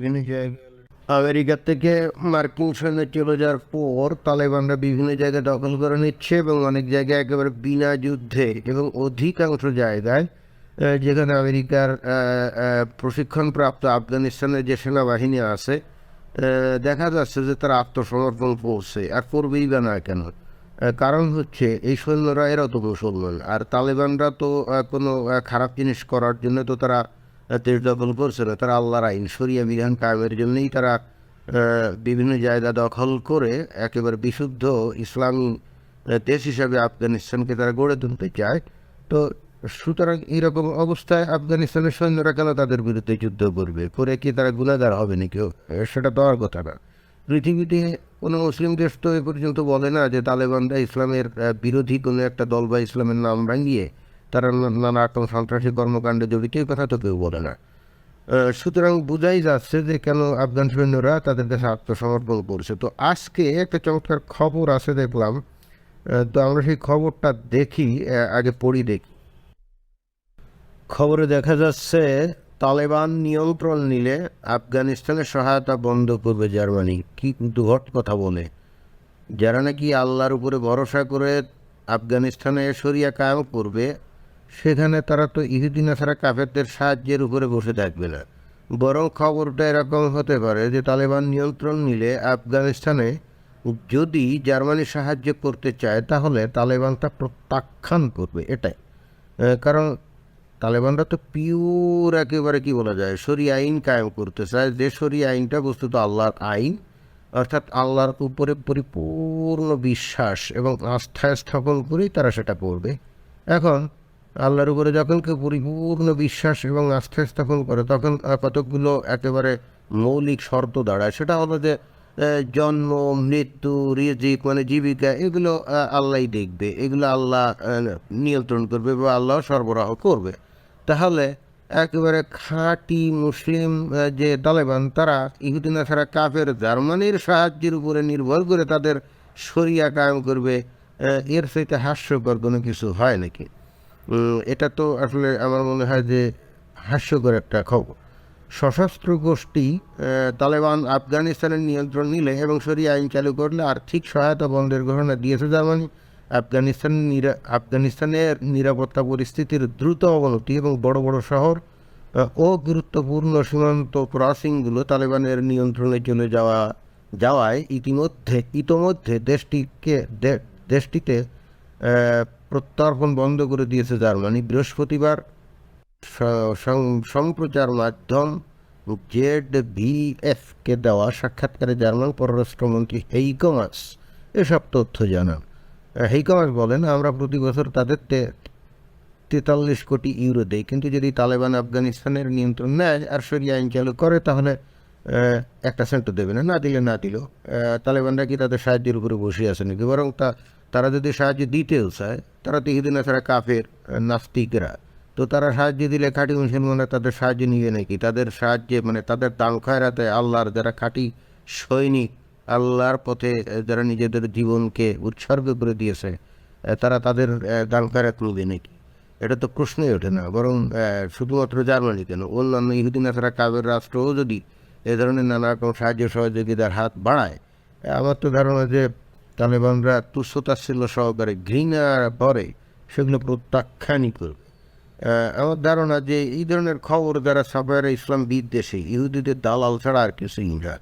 বিভিন্ন জায়গায় আমেরিকা থেকে মার্কিন সৈন্য চলে যাওয়ার পর তালেবানরা বিভিন্ন জায়গায় দখল করে নিচ্ছে এবং অনেক জায়গায় একেবারে বিনা যুদ্ধে এবং অধিকাংশ জায়গায় যেখানে আমেরিকার প্রশিক্ষণপ্রাপ্ত আফগানিস্তানের যে সেনাবাহিনী আছে দেখা যাচ্ছে যে তারা আত্মসমর্পণ করছে। আর করবেই বা না কেন? কারণ হচ্ছে এই সৈন্যরা এরা তো মুসলমান। আর তালেবানরা তো কোনো খারাপ জিনিস করার জন্য তো তারা দখল করছে না তারা আল্লাহর আইন সরিয়া বিধান, কায়েমের জন্যই তারা বিভিন্ন জায়গা দখল করে একেবারে বিশুদ্ধ ইসলামী দেশ হিসাবে আফগানিস্তানকে তারা গড়ে তুলতে চায়। তো সুতরাং এরকম অবস্থায় আফগানিস্তানের সৈন্যরা কেন তাদের বিরুদ্ধে যুদ্ধ করবে? করে কি তারা গুণাগার হবে নাকি? সেটা তো আর কথা না। পৃথিবীতে কোনো মুসলিম দেশ তো এ পর্যন্ত বলে না যে তালেবানরা ইসলামের বিরোধী কোনো একটা দল বা ইসলামের নাম ভাঙিয়ে তারা নানা রকম সন্ত্রাসী কর্মকাণ্ডে জড়িত এই কথা তো কেউ বলে না। সুতরাং বোঝাই যাচ্ছে যে কেন আফগান সৈন্যরা তাদের কাছে আত্মসমর্পণ করছে। তো আজকে একটা চমৎকার খবর আছে দেখলাম। তো আমরা সেই খবরটা দেখি আগে পড়ি দেখি। খবরে দেখা যাচ্ছে, তালেবান নিয়ন্ত্রণ নিলে আফগানিস্তানের সহায়তা বন্ধ করবে জার্মানি। কি দুঘট কথা বলে। যারা নাকি আল্লাহর উপরে ভরসা করে আফগানিস্তানে সরিয়া কায়েম করবে সেখানে তারা তো ইহুদিনা ছাড়া কাফেরদের সাহায্যের উপরে বসে থাকবে না। বরং খবরটা এরকম হতে পারে যে তালেবান নিয়ন্ত্রণ নিলে আফগানিস্তানে যদি জার্মানি সাহায্য করতে চায়, তাহলে তালেবান তা প্রত্যাখ্যান করবে, এটাই। কারণ তালেবানরা তো পিওর একেবারে কি বলা যায়, সরি আইন কায়েম করতে চায় যে সরি আইনটা বস্তুত আল্লাহর আইন, অর্থাৎ আল্লাহর উপরে পরিপূর্ণ বিশ্বাস এবং আস্থা স্থাপন করেই তারা সেটা করবে। এখন আল্লাহর উপরে যখন কেউ পরিপূর্ণ বিশ্বাস এবং আস্থা স্থাপন করে তখন কতকগুলো একেবারে মৌলিক শর্ত দাঁড়ায়। সেটা হলো যে জন্ম মৃত্যু রিজিক মানে জীবিকা এগুলো আহ, আল্লাহই দেখবে। এগুলো আল্লাহ নিয়ন্ত্রণ করবে বা আল্লাহ সরবরাহ করবে। তাহলে একেবারে খাঁটি মুসলিম যে তালেবান তারা ইহুদিনা ছাড়া কাফের জার্মানির সাহায্যের উপরে নির্ভর করে তাদের সরিয়া কায়েম করবে। এর সাথে হাস্যকর কোনো কিছু হয় নাকি? এটা তো আসলে আমার মনে হয় যে হাস্যকর একটা খবর। সশস্ত্র গোষ্ঠী তালেবান আফগানিস্তানের নিয়ন্ত্রণ নিলে এবং সরিয়া আইন চালু করলে আর্থিক সহায়তা বন্ধের ঘোষণা দিয়েছে জার্মানি, আফগানিস্তান নিরা, আফগানিস্তানের নিরাপত্তা পরিস্থিতির দ্রুত অবনতি এবং বড় বড় শহর ও গুরুত্বপূর্ণ সীমান্ত ক্রসিংগুলো তালেবানের নিয়ন্ত্রণে চলে যাওয়া, যাওয়ায় ইতিমধ্যে, ইতোমধ্যে দেশটিকে দেশটিতে প্রত্যর্পণ বন্ধ করে দিয়েছে জার্মানি। বৃহস্পতিবার সম্প্রচার মাধ্যম জেড কে দেওয়া সাক্ষাৎকারে জার্মান পররাষ্ট্রমন্ত্রী হেইকমাস এসব তথ্য জানান। হেইকমাস বলেন, আমরা প্রতি বছর তাদের তেতাল্লিশ কোটি ইউরো দেয় কিন্তু যদি তালেবান আফগানিস্তানের নিয়ন্ত্রণ নেয় আর সরিয়া আইন চালু করে, তাহলে একটা সেন্টও দেবে না। না দিলে না দিল। তালেবানরা কি তাদের সাহায্যের উপরে বসে আছে নাকি? বরং তা তারা যদি সাহায্য দিতেও চায়, তারা তো ইহুদিনা ছাড়া কাফের, নাস্তিকরা। তো তারা সাহায্য দিলে খাঁটি মুসলমানরা তাদের সাহায্য নিবে নাকি? তাদের সাহায্যে মানে তাদের দাম খায়রাতে আল্লাহর যারা খাঁটি সৈনিক, আল্লাহর পথে যারা নিজেদের জীবনকে উৎসর্গ করে দিয়েছে তারা তাদের দাম খায়রাত নেবে নাকি? এটা তো প্রশ্নই ওঠে না। বরং শুধুমাত্র জার্মানি কেন? অন্যান্য ইহুদিন ছাড়া কাবের রাষ্ট্রও যদি এ ধরনের নানা রকম সাহায্য সহযোগিতার হাত বাড়ায় আমার তো ধারণা যে তালেবানরা তুচ্ছতাচ্ছিল্য সহকারে ঘৃণার পরে সেগুলো প্রত্যাখ্যানই করবে। আমার ধারণা যে এই ধরনের খবর যারা সাফায়ার ইসলাম বিদ্বেষী, ইহুদিদের দালাল ছাড়া আর কিছুই না।